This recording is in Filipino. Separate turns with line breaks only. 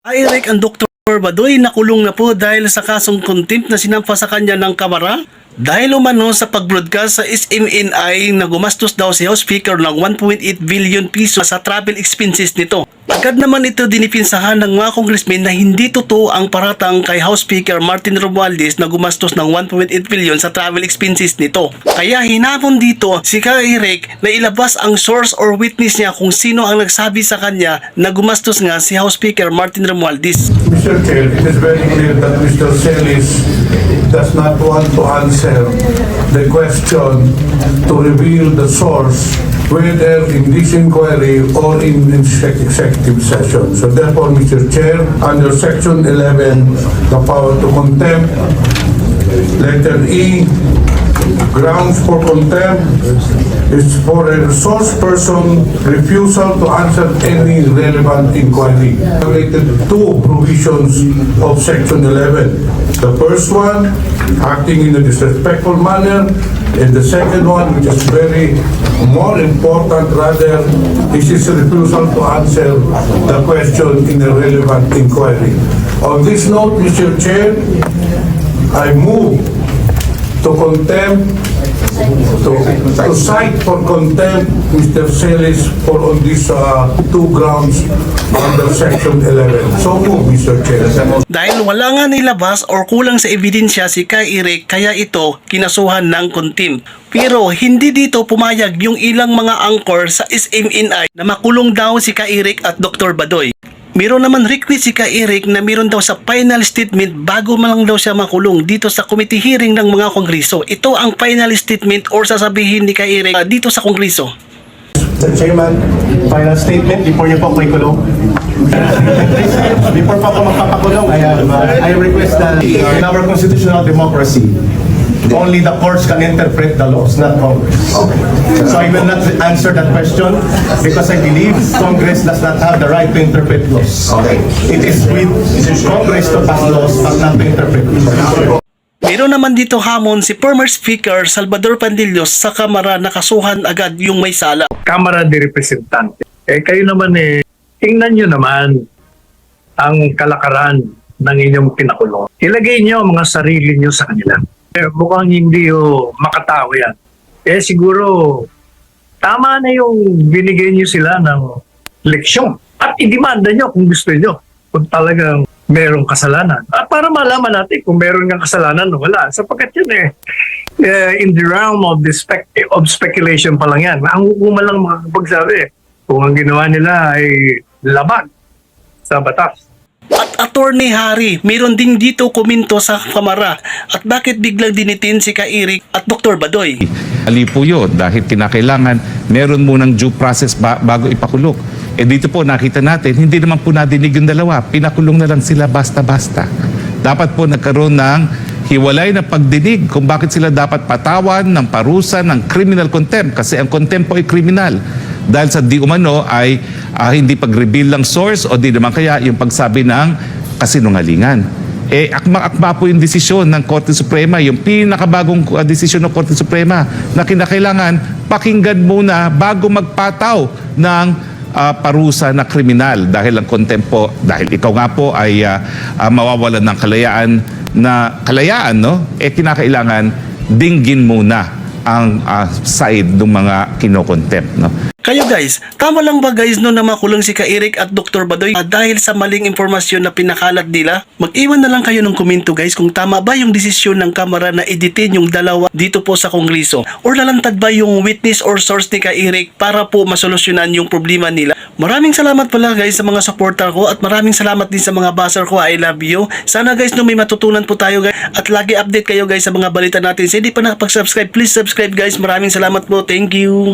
Eric ang Dr. Badoy nakulong na po dahil sa kasong contempt na sinampa sa kanya ng kamara dahil umano sa pag-broadcast sa SMNI na gumastos daw si House Speaker ng 1.8 billion piso sa travel expenses nito. Agad naman ito dinipinsahan ng mga congressmen na hindi totoo ang paratang kay House Speaker Martin Romualdez na gumastos ng 1.8 billion sa travel expenses nito. Kaya hinapon dito si Ka Eric na ilabas ang source or witness niya kung sino ang nagsabi sa kanya na gumastos nga si House Speaker Martin Romualdez.
Mr. Chair, it is very clear that Mr. Celis does not want to answer the question to reveal the source whether in this inquiry or in exec- executive session. So therefore, Mr. Chair, under section 11, the power to contempt, letter E, grounds for contempt is for a resource person refusal to answer any relevant inquiry. Related to provisions of section 11. The first one, acting in a disrespectful manner, and the second one, which is very more important rather, is his refusal to answer the question in a relevant inquiry. On this note, Mr. Chair, I move to contempt, to, to cite for contempt Mr. Celis for on these uh, two grounds under section 11. So move, Mr. Chair.
Dahil wala nga nilabas or kulang sa ebidensya si Kai Eric kaya ito kinasuhan ng contempt. Pero hindi dito pumayag yung ilang mga angkor sa SMNI na makulong daw si Kai Eric at Dr. Badoy. Meron naman request si Kai Eric na meron daw sa final statement bago man lang daw siya makulong dito sa committee hearing ng mga kongreso. Ito ang final statement or sasabihin ni Kai Eric ah, dito sa kongreso.
Mr. Chairman, final statement before niyo po ako ikulong. before po ako magpapakulong, I, have, uh, I request that in our constitutional democracy, only the courts can interpret the laws, not Congress. So I will not answer that question because I believe Congress does not have the right to interpret laws. It is with Congress to pass laws, but not to interpret laws.
Meron naman dito hamon si former Speaker Salvador Pandillos sa Kamara na kasuhan agad yung may sala.
Kamara de Representante. Eh kayo naman eh, tingnan nyo naman ang kalakaran ng inyong pinakulong. Ilagay nyo ang mga sarili nyo sa kanila. Eh, mukhang hindi o makatao yan. Eh siguro, tama na yung binigay nyo sila ng leksyon. At idemanda nyo kung gusto nyo. Kung talagang merong kasalanan. At para malaman natin kung meron nga kasalanan o wala. Sapagkat yun eh, eh, in the realm of, the spec- of speculation pa lang yan. Ang hukuman lang makakapagsabi kung ang ginawa nila ay labag sa batas.
At Attorney Harry, meron din dito komento sa Kamara at bakit biglang dinitin si Kairik at Dr. Badoy.
Ali po yun dahil kinakailangan meron munang due process ba- bago ipakulong. Eh dito po nakita natin, hindi naman po nadinig yung dalawa. Pinakulong na lang sila basta-basta. Dapat po nagkaroon ng hiwalay na pagdinig kung bakit sila dapat patawan ng parusa ng criminal contempt kasi ang contempt po ay criminal dahil sa di umano ay ah, hindi pag-reveal ng source o di naman kaya yung pagsabi ng kasinungalingan. Eh, akma-akma po yung desisyon ng Korte Suprema, yung pinakabagong uh, desisyon ng Korte Suprema na kinakailangan pakinggan muna bago magpataw ng uh, parusa na kriminal dahil ang contempt po, dahil ikaw nga po ay uh, uh, mawawalan ng kalayaan na kalayaan, no? Eh, kinakailangan dinggin muna ang uh, side ng mga kinokontempt, no?
Kayo guys, tama lang ba guys no na makulong si Kairik at Dr. Badoy ah, dahil sa maling impormasyon na pinakalat nila? Mag-iwan na lang kayo ng komento guys kung tama ba yung desisyon ng Kamara na editin yung dalawa dito po sa Kongreso or lalantad ba yung witness or source ni Kairik para po masolusyonan yung problema nila. Maraming salamat pala guys sa mga supporter ko at maraming salamat din sa mga baser ko. I love you. Sana guys no may matutunan po tayo guys at lagi update kayo guys sa mga balita natin. Sa hindi pa nakapag-subscribe, please subscribe guys. Maraming salamat po. Thank you.